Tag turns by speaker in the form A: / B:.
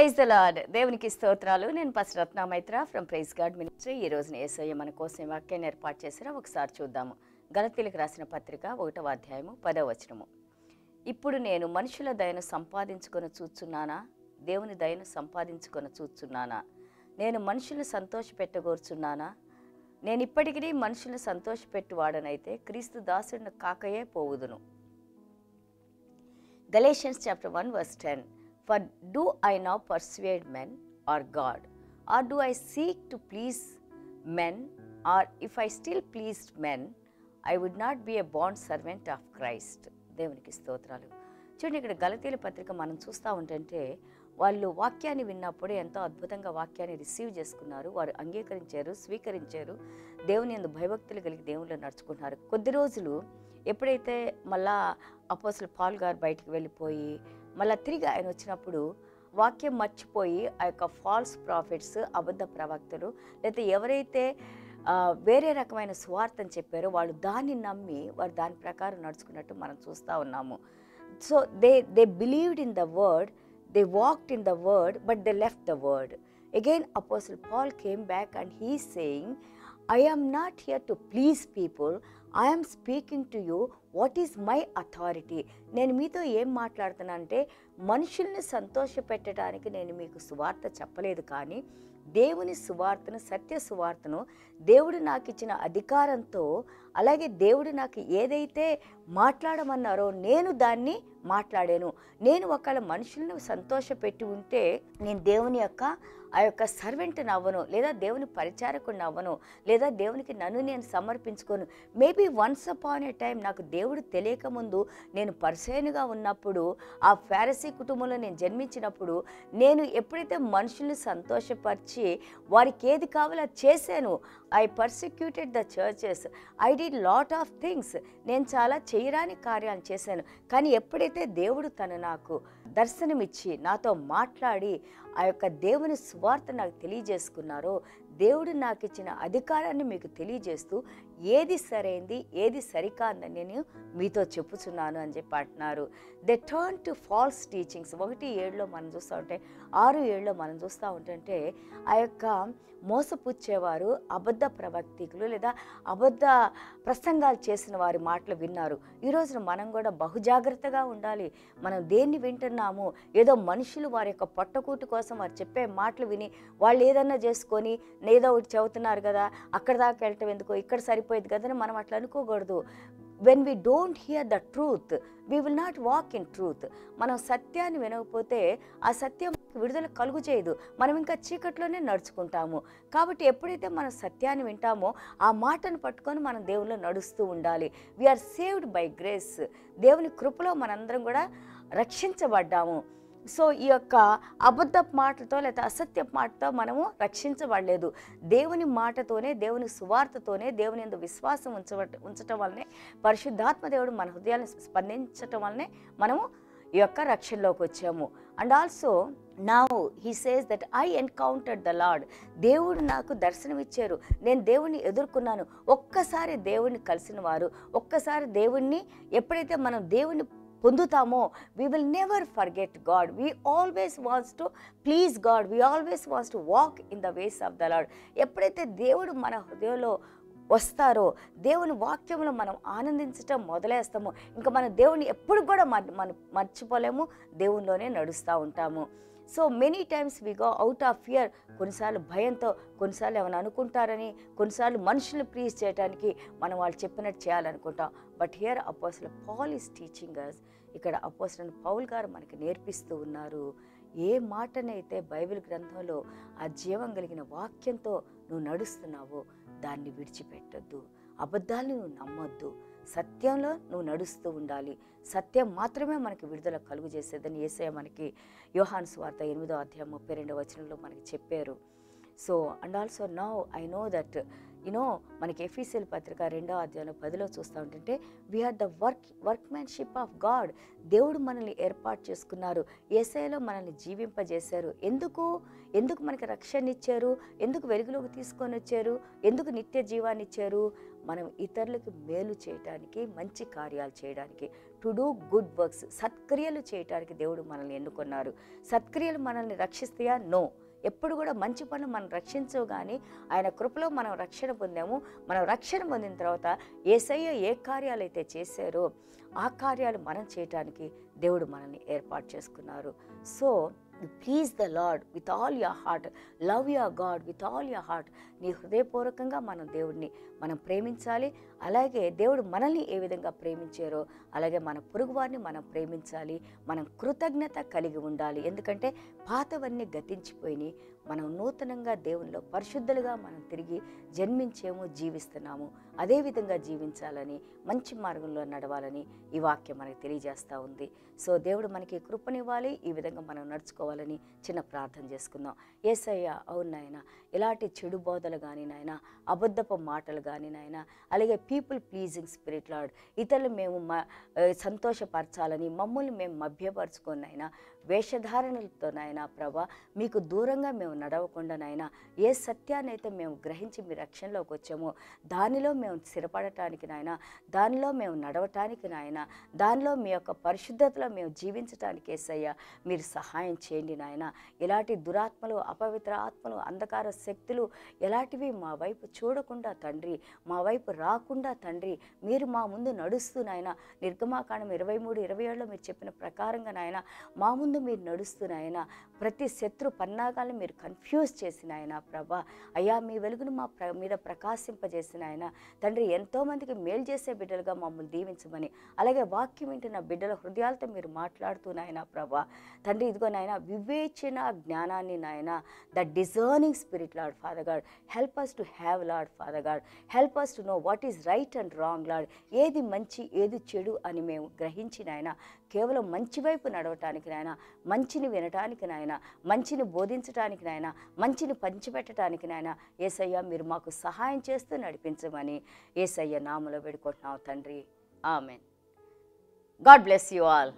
A: Praise the lord. దేవునికి స్తోత్రాలు. నేను Pasi Ratna Maitra from praise God ministry. ఈ రోజున ఏసయ్య మన కోసం వాక్యాన్ని ఏర్పాటు చేసినా ఒకసారి చూద్దాము. గలతీలకు రాసిన పత్రిక ఒకటవ అధ్యాయము పదవ వచనము. ఇప్పుడు నేను మనుషుల దయను సంపాదించుకొని చూచున్నానా? దేవుని దయను సంపాదించుకొని చూచున్నానా? నేను మనుషులను సంతోషపెట్టగోర్చున్నానా? నేను ఇప్పటికీ మనుషులను సంతోషపెట్టువాడనైతే క్రీస్తు దాసుడిని కాకయే పోవుదును. Galatians chapter one verse ten. For do I now persuade men or God? Or do I seek to please men? Or if I still pleased men, I would not be a bond servant of Christ దేవునికి స్తోత్రాలు. చూడండి ఇక్కడ గలతీల పత్రిక మనం చూస్తూ ఉంటుంటే వాళ్ళు వాక్యాన్ని విన్నప్పుడు ఎంతో అద్భుతంగా వాక్యాన్ని రిసీవ్ చేసుకున్నారు. వారు అంగీకరించారు స్వీకరించారు. దేవుని ఎందు భయభక్తులు కలిగి దేవుళ్ళు నడుచుకుంటున్నారు. కొద్ది రోజులు ఎప్పుడైతే మళ్ళా అపోసలు పాల్ గారు బయటికి వెళ్ళిపోయి మళ్ళీ తిరిగి ఆయన వచ్చినప్పుడు వాక్యం మర్చిపోయి ఆ యొక్క ఫాల్స్ ప్రాఫిట్స్ అబద్ధ ప్రవక్తలు లేకపోతే ఎవరైతే వేరే రకమైన స్వార్థం చెప్పారో వాళ్ళు దాన్ని నమ్మి వారు దాని ప్రకారం నడుచుకున్నట్టు మనం చూస్తూ ఉన్నాము. So they they believed in the word they walked in the word but they left the word again apostle Paul came back and he saying I am not here to please people I'm speaking to you what is my authority నేను మీతో ఏం మాట్లాడుతున్నా అంటే మనుషుల్ని సంతోషపెట్టడానికి నేను మీకు సువార్త చెప్పలేదు కానీ దేవుని సువార్తను సత్య సువార్తను దేవుడు నాకు ఇచ్చిన అధికారంతో అలాగే దేవుడు నాకు ఏదైతే మాట్లాడమన్నారో నేను దాన్ని మాట్లాడాను. నేను ఒకవేళ మనుషులను సంతోషపెట్టి ఉంటే నేను దేవుని యొక్క ఆ యొక్క సర్వెంట్ని అవ్వను లేదా దేవుని పరిచారకుడిని అవ్వను లేదా దేవునికి నన్ను నేను సమర్పించుకోను. Maybe once upon a time నాకు దేవుడు తెలియక ముందు నేను పరిచయనుగా ఉన్నప్పుడు ఆ ఫారసీ కుటుంబంలో నేను జన్మించినప్పుడు నేను ఎప్పుడైతే మనుషుల్ని సంతోషపరిచి వారికి ఏది కావాలో చేశాను. I persecuted the churches I did lot of things నేను చాలా చేయరాని కార్యాలు చేశాను. కానీ ఎప్పుడైతే దేవుడు తను నాకు దర్శనమిచ్చి నాతో మాట్లాడి ఆ యొక్క దేవుని స్వార్థ నాకు తెలియజేసుకున్నారో దేవుడు నాకు ఇచ్చిన అధికారాన్ని మీకు తెలియజేస్తూ ఏది సరైంది ఏది సరికాందని నేను మీతో చెప్పుచున్నాను అని చెప్పి అంటున్నారు. They turn to false teachings ఒకటి ఏడులో మనం చూస్తూ ఉంటే ఆరు ఏడులో మనం చూస్తూ ఉంటుంటే ఆ యొక్క మోసపుచ్చేవారు అబద్ధ ప్రవక్తికులు లేదా అబద్ధ ప్రసంగాలు చేసిన వారి మాటలు విన్నారు. ఈరోజున మనం కూడా బహుజాగ్రత్తగా ఉండాలి. మనం దేన్ని వింటున్నాము? ఏదో మనుషులు వారి యొక్క పొట్టకూటి కోసం వారు చెప్పే మాటలు విని వాళ్ళు ఏదన్నా చేసుకొని ఏదో ఒకటి చెబుతున్నారు కదా అక్కడ దాకా వెళ్ళటం ఎందుకో? ఇక్కడ సరి కదా అని మనం అట్లా అనుకోకూడదు. When we don't hear the truth we will not walk in truth మనం సత్యాన్ని వినకపోతే ఆ సత్యం విడుదల కలుగు చేయదు. మనం ఇంకా చీకట్లోనే నడుచుకుంటాము. కాబట్టి ఎప్పుడైతే మనం సత్యాన్ని వింటామో ఆ మాటను పట్టుకొని మనం దేవుల్లో నడుస్తూ ఉండాలి. వీఆర్ సేవ్డ్ బై గ్రేస్ దేవుని కృపలో మనందరం కూడా రక్షించబడ్డాము. సో ఈ యొక్క అబద్ధ మాటతో లేదా అసత్య మాటతో మనము రక్షించబడలేదు. దేవుని మాటతోనే దేవుని సువార్తతోనే దేవుని ఎందు విశ్వాసం ఉంచ ఉంచటం వల్లనే పరిశుద్ధాత్మ దేవుడు మన హృదయాన్ని స్పందించటం వల్లనే మనము ఈ యొక్క రక్షణలోకి వచ్చాము. అండ్ ఆల్సో నా he says that I encountered the Lord. దేవుడు నాకు దర్శనమిచ్చారు నేను దేవుణ్ణి ఎదుర్కొన్నాను. ఒక్కసారి దేవుణ్ణి కలిసిన వారు ఒక్కసారి దేవుణ్ణి ఎప్పుడైతే మనం దేవుణ్ణి పొందుతామో we will never forget God we always wants to please God we always wants to walk in the ways of the Lord ఎప్పుడైతే దేవుడు మన హృదయంలో వస్తారో దేవుని వాక్యంలో మనం ఆనందించటం మొదలేస్తామో ఇంకా మన దేవుని ఎప్పుడు కూడా మన మర్చిపోలేము. దేవునిలోనే నడుస్తూ ఉంటాము. So many times we go out of fear కొన్నిసార్లు భయంతో కొన్నిసార్లు ఏమైనా అనుకుంటారని కొన్నిసార్లు మనుషుల్ని ప్లీజ్ చేయడానికి మనం వాళ్ళు చెప్పినట్టు చేయాలనుకుంటాం. But here apostle Paul is teaching us ఇక్కడ అపోసల పౌల్ గారు మనకి నేర్పిస్తూ ఉన్నారు. ఏ మాటనైతే బైబిల్ గ్రంథంలో ఆ జీవం కలిగిన వాక్యంతో నువ్వు నడుస్తున్నావో దాన్ని విడిచిపెట్టొద్దు. అబద్ధాలను నువ్వు నమ్మొద్దు. సత్యంలో నువ్వు నడుస్తూ ఉండాలి. సత్యం మాత్రమే మనకి విడుదల కలుగు చేసేదని ఏసయ మనకి యోహాన్ స్వార్త ఎనిమిదో అధ్యాయం ముప్పై రెండో వచనంలో మనకి చెప్పారు. So and also now I know that you know మనకి ఎఫీసీఎల్ పత్రిక రెండో అధ్యాయంలో పదిలో చూస్తూ ఉంటుంటే we are the work workmanship of God దేవుడు మనల్ని ఏర్పాటు చేసుకున్నారు. ఏసైలో మనల్ని జీవింపజేశారు. ఎందుకు? ఎందుకు మనకి రక్షణ ఇచ్చారు? ఎందుకు వెలుగులోకి తీసుకొని వచ్చారు? ఎందుకు నిత్య జీవాన్ని ఇచ్చారు? మనం ఇతరులకు మేలు చేయటానికి మంచి కార్యాలు చేయడానికి టు డూ గుడ్ వర్క్స్ సత్క్రియలు చేయటానికి దేవుడు మనల్ని ఎన్నుకున్నారు. సత్క్రియలు మనల్ని రక్షిస్తాయా? నో ఎప్పుడు కూడా మంచి పనులు మనం రక్షించవు కానీ ఆయన కృపలో మనం రక్షణ పొందాము. మనం రక్షణ పొందిన తర్వాత ఏసయ్య ఏ కార్యాలు అయితే చేశారో ఆ కార్యాలు మనం చేయటానికి దేవుడు మనల్ని ఏర్పాటు చేసుకున్నారు. So please the Lord with all your heart love your God with all your heart నీ హృదయపూర్వకంగా మనం దేవుడిని మనం ప్రేమించాలి. అలాగే దేవుడు మనల్ని ఏ విధంగా ప్రేమించారో అలాగే మన పొరుగువారిని మనం ప్రేమించాలి. మనం కృతజ్ఞత కలిగి ఉండాలి. ఎందుకంటే పాతవన్నీ గతించిపోయినాయి మనం నూతనంగా దేవునిలో పరిశుద్ధులుగా మనం తిరిగి జన్మించేము జీవిస్తున్నాము. అదే విధంగా జీవించాలని మంచి మార్గంలో నడవాలని ఈ వాక్యం మనకు తెలియజేస్తూ ఉంది. సో దేవుడు మనకి కృపనివ్వాలి. ఈ విధంగా మనం నడుచుకోవాలని చిన్న ప్రార్థన చేసుకుందాం. ఏసయ్య అవును నాయన ఇలాంటి చెడు బోధలు కానీ నాయన అబద్ధపు మాటలు కానీ నాయన అలాగే పీపుల్ ప్లీజింగ్ స్పిరిట్ లాడ్ ఇతరులు మేము మ సంతోషపరచాలని మమ్మల్ని మేము మభ్యపరచుకొని నాయన వేషధారణలతో నాయన ప్రభా మీకు దూరంగా మేము నడవకుండా నాయన ఏ సత్యాన్ని అయితే మేము గ్రహించి మీ రక్షణలోకి వచ్చామో దానిలో మేము స్థిరపడటానికి నాయన దానిలో మేము నడవటానికి నాయన దానిలో మీ యొక్క పరిశుద్ధతలో మేము జీవించటానికి ఏసయ్యా మీరు సహాయం చేయండి నాయన. ఇలాంటి దురాత్మలు అపవిత్ర ఆత్మలు అంధకార శక్తులు ఎలాంటివి మా వైపు చూడకుండా తండ్రి మా వైపు రాకుండా తండ్రి మీరు మా ముందు నడుస్తూ నాయన నిర్గమాకాండం ఇరవై మూడు ఇరవై ఏడులో మీరు చెప్పిన ప్రకారంగా నాయన మా ముందు ముందు మీరు నడుస్తున్నాయన ప్రతి శత్రు పన్నాగాలను మీరు కన్ఫ్యూజ్ చేసిన ఆయన ప్రభా. అయ్యా మీ వెలుగును మా ప్ర మీద ప్రకాశింపజేసిన ఆయన తండ్రి ఎంతోమందికి మేలు చేసే బిడ్డలుగా మమ్మల్ని దీవించమని అలాగే వాక్యం వింటున్న బిడ్డల హృదయాలతో మీరు మాట్లాడుతూ నాయన ప్రభా. తండ్రి ఇదిగో నాయన వివేచన జ్ఞానాన్ని నాయన the discerning spirit Lord Father God help us to have Lord Father God help us to know what is right and wrong Lord ఏది మంచి ఏది చెడు అని మేము గ్రహించిన ఆయన కేవలం మంచి వైపు నడవటానికి నాయన మంచిని వినటానికి నాయన మంచిని బోధించటానికి నాయన మంచిని పంచిపెట్టడానికి నాయన ఏసయ్య మీరు మాకు సహాయం చేస్తూ నడిపించమని ఏసయ్య నామలో వేడుకుంటున్నావు తండ్రి. Amen. God bless you all.